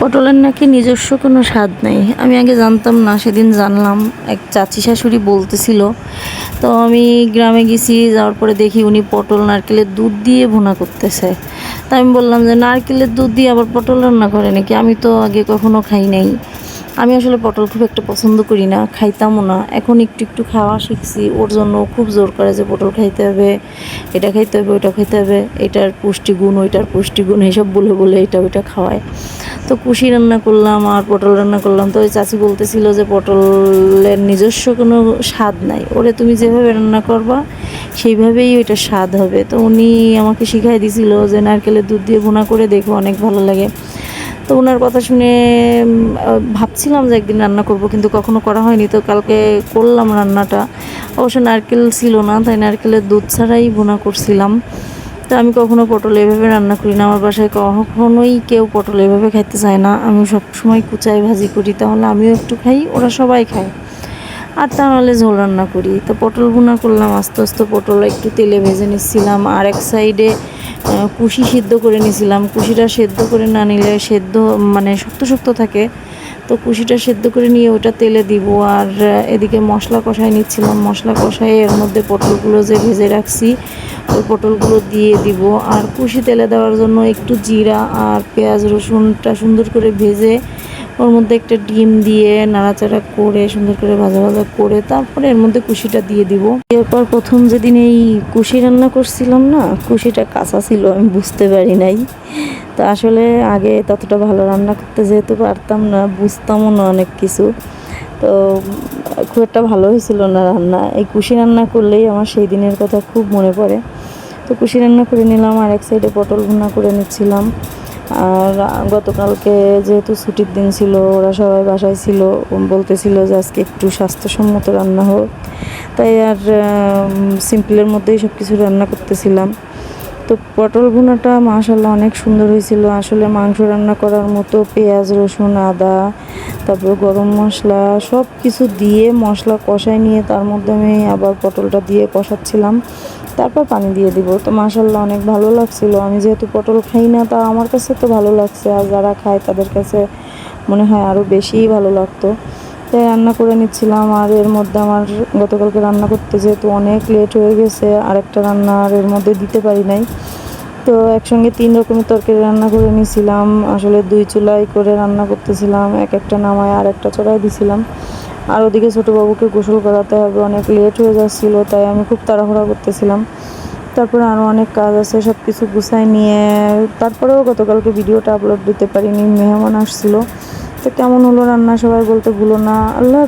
পটলের নাকি নিজস্ব কোনো স্বাদ নেই। আমি আগে জানতাম না, সেদিন জানলাম, এক চাচি শাশুড়ি বলতেছিল। তো আমি গ্রামে গেছি, যাওয়ার পরে দেখি উনি পটল, নারকেলের দুধ দিয়ে ভুনা করতেছে। তা আমি বললাম যে, নারকেলের দুধ দিয়ে আবার পটল রান্না করে নাকি? আমি তো আগে কখনো খাই নাই। আমি আসলে পটল খুব একটা পছন্দ করি না, খাইতামও না। এখন একটু একটু খাওয়া শিখছি, ওর জন্য খুব জোর করে যে পটল খাইতে হবে, এটা খাইতে হবে, ওইটা খাইতে হবে, এটার পুষ্টিগুণ, ওইটার পুষ্টিগুণ, এইসব বলে বলে এটা ওইটা খাওয়ায়। তো কুশি রান্না করলাম আর পটল রান্না করলাম। তো ওই চাচি বলতেছিল যে পটলের নিজস্ব কোনো স্বাদ নাই। ওরে, তুমি যেভাবে রান্না করবা, সেইভাবেই ওইটা স্বাদ হবে। তো উনি আমাকে শিখাই দিছিল যে নারকেলের দুধ দিয়ে ভুনা করে দেখো, অনেক ভালো লাগে। তো ওনার কথা শুনে ভাবছিলাম যে একদিন রান্না করব, কিন্তু কখনো করা হয়নি। তো কালকে করলাম রান্নাটা। অবশ্য নারকেল ছিল না, তাই নারকেলের দুধ ছাড়াই ভুনা করছিলাম। তো আমি কখনো পটল এভাবে রান্না করি না। আমার বাসায় কখনোই কেউ পটল এভাবে খাইতে চায় না। আমি সবসময় কুচাই ভাজি করি, তাহলে আমিও একটু খাই, ওরা সবাই খায়। আর তা নাহলে ঝোল রান্না করি। তো পটল ভুনা করলাম, আস্তে আস্তে পটল একটু তেলে ভেজে নিচ্ছিলাম, আর এক সাইডে কুশি সিদ্ধ করে নিয়েছিলাম কুশিটা সেদ্ধ করে না নিলে সেদ্ধ মানে শক্ত শক্ত থাকে। তো কুশিটা সেদ্ধ করে নিয়ে ওটা তেলে দিব। আর এদিকে মশলা কষাই নিচ্ছিলাম। মশলা কষাই এর মধ্যে পটলগুলো যে ভেজে রাখছি, ওই পটলগুলো দিয়ে দিব। আর কুশি তেলে দেওয়ার জন্য একটু জিরা আর পেঁয়াজ রসুনটা সুন্দর করে ভেজে ওর মধ্যে একটা ডিম দিয়ে নাড়াচাড়া করে, সুন্দর করে ভাজা ভাজা করে তারপরে এর মধ্যে কুশিটা দিয়ে দিব। এরপর প্রথম যেদিন এই কুশি রান্না করছিলাম না, কুশিটা কাঁচা ছিল, আমি বুঝতে পারি নাই। তো আসলে আগে ততটা ভালো রান্না করতে যেহেতু পারতাম না, বুঝতামও না অনেক কিছু। তো খুব একটা ভালো হয়েছিল না রান্না। এই কুশি রান্না করলেই আমার সেই দিনের কথা খুব মনে পড়ে। তো কুশি রান্না করে নিলাম, আর এক সাইডে পটল ভুনা করে নিচ্ছিলাম। আর গতকালকে যেহেতু ছুটির দিন ছিল, ওরা সবাই বাসায় ছিল বলতেছিল যে আজকে একটু স্বাস্থ্যসম্মত রান্না হোক। তাই আর সিম্পলের মধ্যেই সব কিছু রান্না করতেছিলাম। তো পটল ভুনাটা মাশাল্লাহ অনেক সুন্দর হয়েছিল। আসলে মাংস রান্না করার মতো পেঁয়াজ, রসুন, আদা, তারপর গরম মশলা সব কিছু দিয়ে মশলা কষাই নিয়ে তার মধ্যে আমি আবার পটলটা দিয়ে কষাচ্ছিলাম। তারপর পানি দিয়ে দিব। তো মাশাল্লাহ অনেক ভালো লাগছিল। আমি যেহেতু পটল খাই না, তা আমার কাছে তো ভালো লাগছে। আর যারা খায়, তাদের কাছে মনে হয় আরও বেশিই ভালো লাগতো। তাই রান্না করে নিচ্ছিলাম। আর এর মধ্যে আমার গতকালকে রান্না করতে যেহেতু অনেক লেট হয়ে গেছে, আরেকটা রান্না আর এর মধ্যে দিতে পারি নাই। তো একসঙ্গে তিন রকমের তরকারি রান্না করে নিয়েছিলাম আসলে দুই চুলাই করে রান্না করতেছিলাম। এক একটা নামায় আর একটা চড়াই দিছিলাম। আর ওদিকে ছোটোবাবুকে গোসল করাতে হবে, অনেক লেট হয়ে যাচ্ছিল, তাই আমি খুব তাড়াহুড়া করতেছিলাম। তারপরে আরও অনেক কাজ আছে সব কিছু গুছাই নিয়ে, তারপরেও গতকালকে ভিডিওটা আপলোড দিতে পারিনি, মেহমান আসছিল। তো কেমন হলো রান্না সবাই বলতে ভুলো না, আল্লাহ